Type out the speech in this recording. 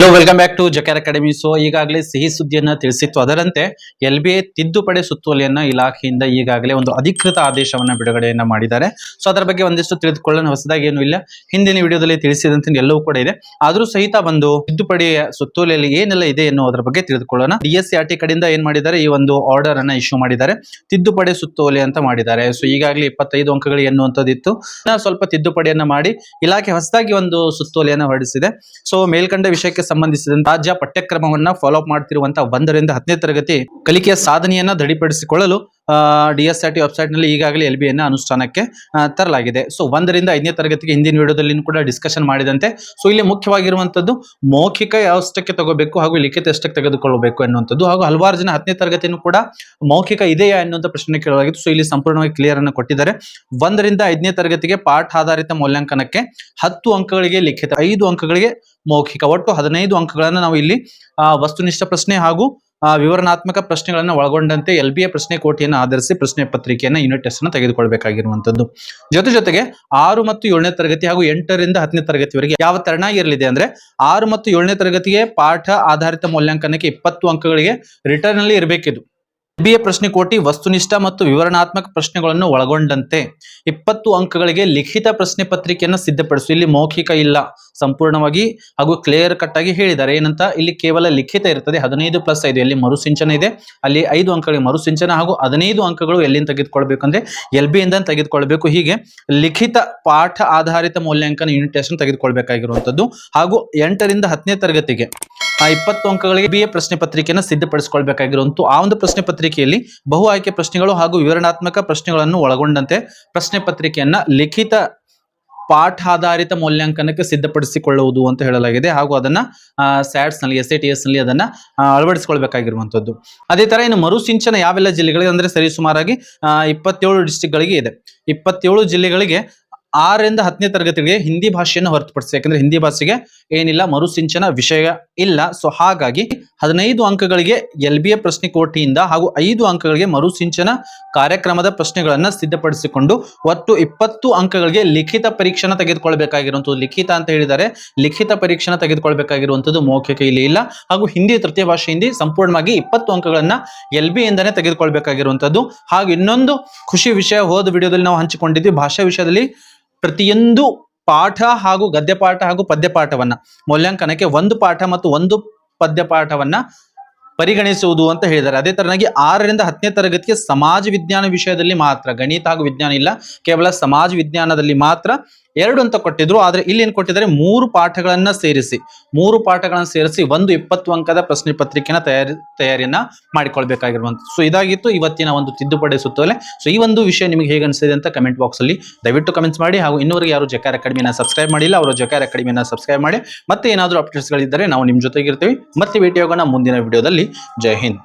Hello welcome back to Jakara academy so ಈಗಾಗಲೇ ಸಿಹಿ ಸುದ್ದಿಯನ್ನ ತಿಳಿಸಿತ್ತು. ಅದರಂತೆ ಎಲ್ ಬಿ ಎ ತಿದ್ದುಪಡಿ ಸುತ್ತೋಲೆಯನ್ನ ಇಲಾಖೆಯಿಂದ ಈಗಾಗಲೇ ಒಂದು ಅಧಿಕೃತ ಆದೇಶವನ್ನ ಬಿಡುಗಡೆಯನ್ನ ಮಾಡಿದ್ದಾರೆ. ಸೊ ಅದರ ಬಗ್ಗೆ ಒಂದಿಷ್ಟು ತಿಳಿದುಕೊಳ್ಳೋಣ. ಹೊಸದಾಗಿ ಏನು ಇಲ್ಲ. ಹಿಂದಿನ ವಿಡಿಯೋದಲ್ಲಿ ತಿಳಿಸಿದಂತೆ ಎಲ್ಲವೂ ಕೂಡ ಇದೆ. ಆದರೂ ಸಹಿತ ಒಂದು ತಿದ್ದುಪಡಿ ಸುತ್ತೋಲೆಯಲ್ಲಿ ಏನೆಲ್ಲ ಇದೆ ಎನ್ನುವುದರ ಬಗ್ಗೆ ತಿಳಿದುಕೊಳ್ಳೋಣ. ಡಿ ಎಸ್ ಆರ್ ಟಿ ಕಡೆಯಿಂದ ಏನ್ ಮಾಡಿದ್ದಾರೆ? ಈ ಒಂದು ಆರ್ಡರ್ ಅನ್ನ ಇಶ್ಯೂ ಮಾಡಿದ್ದಾರೆ. ತಿದ್ದುಪಡಿ ಸುತ್ತೋಲೆ ಅಂತ ಮಾಡಿದ್ದಾರೆ. ಸೊ ಈಗಾಗಲೇ ಇಪ್ಪತ್ತೈದು ಅಂಕಗಳು ಎನ್ನುವಂಥದ್ದಿತ್ತು. ಸ್ವಲ್ಪ ತಿದ್ದುಪಡಿಯನ್ನ ಮಾಡಿ ಇಲಾಖೆ ಹೊಸದಾಗಿ ಒಂದು ಸುತ್ತೋಲೆಯನ್ನ ಹೊರಡಿಸಿದೆ. ಸೊ ಮೇಲ್ಕಂಡ ವಿಷಯಕ್ಕೆ ಸಂಬಂಧಿಸಿದಂತೆ ರಾಜ್ಯ ಪಠ್ಯಕ್ರಮವನ್ನ ಫಾಲೋ ಅಪ್ ಮಾಡ್ತಿರುವಂತಹ ಒಂದರಿಂದ ಹತ್ತನೇ ತರಗತಿ ಕಲಿಕೆಯ ಸಾಧನೆಯನ್ನ ದೃಢಪಡಿಸಿಕೊಳ್ಳಲು ಡಿ ಎಸ್ ಆರ್ ಟಿ ವೆಬ್ಸೈಟ್ನಲ್ಲಿ ಈಗಾಗಲೇ ಎಲ್ ಬಿ ಎನ್ನು ಅನುಷ್ಠಾನಕ್ಕೆ ತರಲಾಗಿದೆ. ಸೊ ಒಂದರಿಂದ ಐದನೇ ತರಗತಿಗೆ ಹಿಂದಿನ ವಿಡಿಯೋದಲ್ಲಿ ಕೂಡ ಡಿಸ್ಕಷನ್ ಮಾಡಿದಂತೆ. ಸೊ ಇಲ್ಲಿ ಮುಖ್ಯವಾಗಿರುವಂತದ್ದು ಮೌಖಿಕ ಯಾವಷ್ಟಕ್ಕೆ ತಗೋಬೇಕು ಹಾಗೂ ಲಿಖಿತ ಎಷ್ಟಕ್ಕೆ ತೆಗೆದುಕೊಳ್ಳಬೇಕು ಎನ್ನುವಂಥದ್ದು ಹಾಗೂ ಹಲವಾರು ಜನ ಹತ್ತನೇ ತರಗತಿನೂ ಕೂಡ ಮೌಖಿಕ ಇದೆಯಾ ಎನ್ನುವಂಥ ಪ್ರಶ್ನೆ ಕೇಳಲಾಗಿತ್ತು. ಸೊ ಇಲ್ಲಿ ಸಂಪೂರ್ಣವಾಗಿ ಕ್ಲಿಯರ್ ಅನ್ನು ಕೊಟ್ಟಿದ್ದಾರೆ. ಒಂದರಿಂದ ಐದನೇ ತರಗತಿಗೆ ಪಾಠ ಆಧಾರಿತ ಮೌಲ್ಯಾಂಕನಕ್ಕೆ ಹತ್ತು ಅಂಕಗಳಿಗೆ ಲಿಖಿತ ಐದು ಅಂಕಗಳಿಗೆ ಮೌಖಿಕ. ಒಟ್ಟು ಹದಿನೈದು ಅಂಕಗಳನ್ನು ನಾವು ಇಲ್ಲಿ ವಸ್ತುನಿಷ್ಠ ಪ್ರಶ್ನೆ ಹಾಗೂ ವಿವರಣಾತ್ಮಕ ಪ್ರಶ್ನೆಗಳನ್ನು ಒಳಗೊಂಡಂತೆ ಎಲ್ ಬಿ ಎ ಪ್ರಶ್ನೆ ಕೋಟಿಯನ್ನು ಆಧರಿಸಿ ಪ್ರಶ್ನೆ ಪತ್ರಿಕೆಯನ್ನು ಯೂನಿಟ್ ಟೆಸ್ಟ್ ಅನ್ನು ತೆಗೆದುಕೊಳ್ಬೇಕಾಗಿರುವಂತದ್ದು ಜೊತೆ ಜೊತೆಗೆ ಆರು ಮತ್ತು ಏಳನೇ ತರಗತಿ ಹಾಗೂ ಎಂಟರಿಂದ ಹತ್ತನೇ ತರಗತಿವರೆಗೆ ಯಾವ ತರಣ ಇರಲಿದೆ ಅಂದ್ರೆ ಆರು ಮತ್ತು ಏಳನೇ ತರಗತಿಗೆ ಪಾಠ ಆಧಾರಿತ ಮೌಲ್ಯಾಂಕನಕ್ಕೆ ಇಪ್ಪತ್ತು ಅಂಕಗಳಿಗೆ ರಿಟರ್ನ್ ಅಲ್ಲಿ ಇರಬೇಕಿದು. ಬಿ ಎ ಪ್ರಶ್ನೆ ಕೋಟಿ ವಸ್ತುನಿಷ್ಠ ಮತ್ತು ವಿವರಣಾತ್ಮಕ ಪ್ರಶ್ನೆಗಳನ್ನು ಒಳಗೊಂಡಂತೆ ಇಪ್ಪತ್ತು ಅಂಕಗಳಿಗೆ ಲಿಖಿತ ಪ್ರಶ್ನೆ ಪತ್ರಿಕೆಯನ್ನು ಸಿದ್ಧಪಡಿಸು. ಇಲ್ಲಿ ಮೌಖಿಕ ಇಲ್ಲ. ಸಂಪೂರ್ಣವಾಗಿ ಹಾಗೂ ಕ್ಲಿಯರ್ ಕಟ್ ಆಗಿ ಹೇಳಿದ್ದಾರೆ. ಏನಂತ? ಇಲ್ಲಿ ಕೇವಲ ಲಿಖಿತ ಇರ್ತದೆ ಹದಿನೈದು ಪ್ಲಸ್ ಐದು. ಎಲ್ಲಿ ಮರುಸಿಂಚನ ಇದೆ. ಅಲ್ಲಿ ಐದು ಅಂಕಗಳಿಗೆ ಮರುಸಿಂಚನ ಹಾಗೂ ಹದಿನೈದು ಅಂಕಗಳು ಎಲ್ಲಿಂದ ತೆಗೆದುಕೊಳ್ಬೇಕಂದ್ರೆ ಎಲ್ ಬಿ ಇಂದ ತೆಗೆದುಕೊಳ್ಬೇಕು. ಹೀಗೆ ಲಿಖಿತ ಪಾಠ ಆಧಾರಿತ ಮೌಲ್ಯಾಂಕನ ಯೂನಿಟ್ ಟೆಸ್ಟ್ ತೆಗೆದುಕೊಳ್ಬೇಕಾಗಿರುವಂತದ್ದು. ಹಾಗೂ ಎಂಟರಿಂದ ಹತ್ತನೇ ತರಗತಿಗೆ ಆ ಇಪ್ಪತ್ತು ಅಂಕಗಳಿಗೆ ಬಿ ಎ ಪ್ರಶ್ನೆ ಪತ್ರಿಕೆಯನ್ನು ಸಿದ್ಧಪಡಿಸಿಕೊಳ್ಬೇಕಾಗಿರುವಂತೂ ಆ ಒಂದು ಪ್ರಶ್ನೆ ಪತ್ರಿಕೆಯಲ್ಲಿ ಬಹು ಆಯ್ಕೆ ಪ್ರಶ್ನೆಗಳು ಹಾಗೂ ವಿವರಣಾತ್ಮಕ ಪ್ರಶ್ನೆಗಳನ್ನು ಒಳಗೊಂಡಂತೆ ಪ್ರಶ್ನೆ ಪತ್ರಿಕೆಯನ್ನ ಲಿಖಿತ ಪಾಠಾಧಾರಿತ ಮೌಲ್ಯಾಂಕನಕ್ಕೆ ಸಿದ್ಧಪಡಿಸಿಕೊಳ್ಳುವುದು ಅಂತ ಹೇಳಲಾಗಿದೆ ಹಾಗೂ ಅದನ್ನ ಸ್ಯಾಟ್ಸ್ನಲ್ಲಿ ಎಸ್ ಎ ಟಿ ಎಸ್ನಲ್ಲಿ ಅದನ್ನ ಅಳವಡಿಸಿಕೊಳ್ಬೇಕಾಗಿರುವಂತದ್ದು. ಅದೇ ತರ ಇನ್ನು ಮರುಸಿಂಚನ ಯಾವೆಲ್ಲ ಜಿಲ್ಲೆಗಳಿಗೆ, ಅಂದ್ರೆ ಸರಿಸುಮಾರಾಗಿ ಇಪ್ಪತ್ತೇಳು ಡಿಸ್ಟಿಕ್ಗಳಿಗೆ ಇದೆ. ಇಪ್ಪತ್ತೇಳು ಜಿಲ್ಲೆಗಳಿಗೆ ಆರರಿಂದ ಹತ್ತನೇ ತರಗತಿಗೆ ಹಿಂದಿ ಭಾಷೆಯನ್ನು ಹೊರತುಪಡಿಸಿ, ಯಾಕಂದ್ರೆ ಹಿಂದಿ ಭಾಷೆಗೆ ಏನಿಲ್ಲ, ಮರುಸಿಂಚನ ವಿಷಯ ಇಲ್ಲ. ಸೊ ಹಾಗಾಗಿ ಹದಿನೈದು ಅಂಕಗಳಿಗೆ ಎಲ್ ಬಿ ಎ ಪ್ರಶ್ನೆ ಕೋಟಿಯಿಂದ ಹಾಗೂ ಐದು ಅಂಕಗಳಿಗೆ ಮರುಸಿಂಚನ ಕಾರ್ಯಕ್ರಮದ ಪ್ರಶ್ನೆಗಳನ್ನ ಸಿದ್ಧಪಡಿಸಿಕೊಂಡು, ಒಟ್ಟು ಇಪ್ಪತ್ತು ಅಂಕಗಳಿಗೆ ಲಿಖಿತ ಪರೀಕ್ಷೆನ ತೆಗೆದುಕೊಳ್ಬೇಕಾಗಿರುವಂಥದ್ದು. ಲಿಖಿತ ಅಂತ ಹೇಳಿದರೆ ಲಿಖಿತ ಪರೀಕ್ಷೆನ ತೆಗೆದುಕೊಳ್ಬೇಕಾಗಿರುವಂಥದ್ದು ಮೌಖಿಕ ಇಲ್ಲಿ ಇಲ್ಲ. ಹಾಗೂ ಹಿಂದಿ, ತೃತೀಯ ಭಾಷೆ ಹಿಂದಿ ಸಂಪೂರ್ಣವಾಗಿ ಇಪ್ಪತ್ತು ಅಂಕಗಳನ್ನ ಎಲ್ ಬಿ ಇಂದಾನೆ ತೆಗೆದುಕೊಳ್ಬೇಕಾಗಿರುವಂಥದ್ದು. ಹಾಗೂ ಇನ್ನೊಂದು ಖುಷಿ ವಿಷಯ ಹೋದ ವಿಡಿಯೋದಲ್ಲಿ ನಾವು ಹಂಚಿಕೊಂಡಿದ್ವಿ. ಭಾಷಾ ವಿಷಯದಲ್ಲಿ ಪ್ರತಿಯೊಂದು ಪಾಠ ಹಾಗೂ ಗದ್ಯಪಾಠ ಹಾಗೂ ಪದ್ಯಪಾಠವನ್ನ ಮೌಲ್ಯಾಂಕನಕ್ಕೆ ಒಂದು ಪಾಠ ಮತ್ತು ಒಂದು ಪದ್ಯಪಾಠವನ್ನ ಪರಿಗಣಿಸುವುದು ಅಂತ ಹೇಳಿದ್ದಾರೆ. ಅದೇ ತರನಾಗಿ ಆರರಿಂದ ಹತ್ತನೇ ತರಗತಿಗೆ ಸಮಾಜ ವಿಜ್ಞಾನ ವಿಷಯದಲ್ಲಿ ಮಾತ್ರ, ಗಣಿತ ಹಾಗೂ ವಿಜ್ಞಾನ ಇಲ್ಲ, ಕೇವಲ ಸಮಾಜ ವಿಜ್ಞಾನದಲ್ಲಿ ಮಾತ್ರ ಎರಡು ಅಂತ ಕೊಟ್ಟಿದ್ರು, ಆದ್ರೆ ಇಲ್ಲಿ ಏನ್ ಕೊಟ್ಟಿದ್ದಾರೆ? ಮೂರು ಪಾಠಗಳನ್ನ ಸೇರಿಸಿ, ಮೂರು ಪಾಠಗಳನ್ನು ಸೇರಿಸಿ ಒಂದು ಇಪ್ಪತ್ತು ಅಂಕದ ಪ್ರಶ್ನೆ ಪತ್ರಿಕೆನ ತಯಾರಿ, ತಯಾರಿಯನ್ನ ಮಾಡಿಕೊಳ್ಬೇಕಾಗಿರುವಂತ ಸೊ ಇದಾಗಿತ್ತು ಇವತ್ತಿನ ಒಂದು ತಿದ್ದುಪಡಿ ಸುತ್ತೋಲೆ. ಸೊ ಈ ಒಂದು ವಿಷಯ ನಿಮಗೆ ಹೇಗೆ ಅನಿಸಿದೆ ಅಂತ ಕಮೆಂಟ್ ಬಾಕ್ಸ್ ಅಲ್ಲಿ ದಯವಿಟ್ಟು ಕಮೆಂಟ್ಸ್ ಮಾಡಿ. ಹಾಗೂ ಇನ್ನೂವರೆಗೆ ಯಾರು ಜಕಾರ ಅಕಾಡೆಮಿನ ಸಬ್ಸ್ಕ್ರೈಬ್ ಮಾಡಿಲ್ಲ, ಅವರು ಜಕಾರ ಅಕಾಡೆಮಿನ ಸಬ್ಸ್ಕ್ರೈಬ್ ಮಾಡಿ. ಮತ್ತೆ ಏನಾದರೂ ಅಪ್ಡೇಟ್ಸ್ಗಳಿದ್ದರೆ ನಾವು ನಿಮ್ಮ ಜೊತೆಗಿರ್ತೀವಿ. ಮತ್ತೆ ಭೇಟಿಯಾಗೋಣ ಮುಂದಿನ ವಿಡಿಯೋದಲ್ಲಿ ಜೈ ಹಿಂದ್.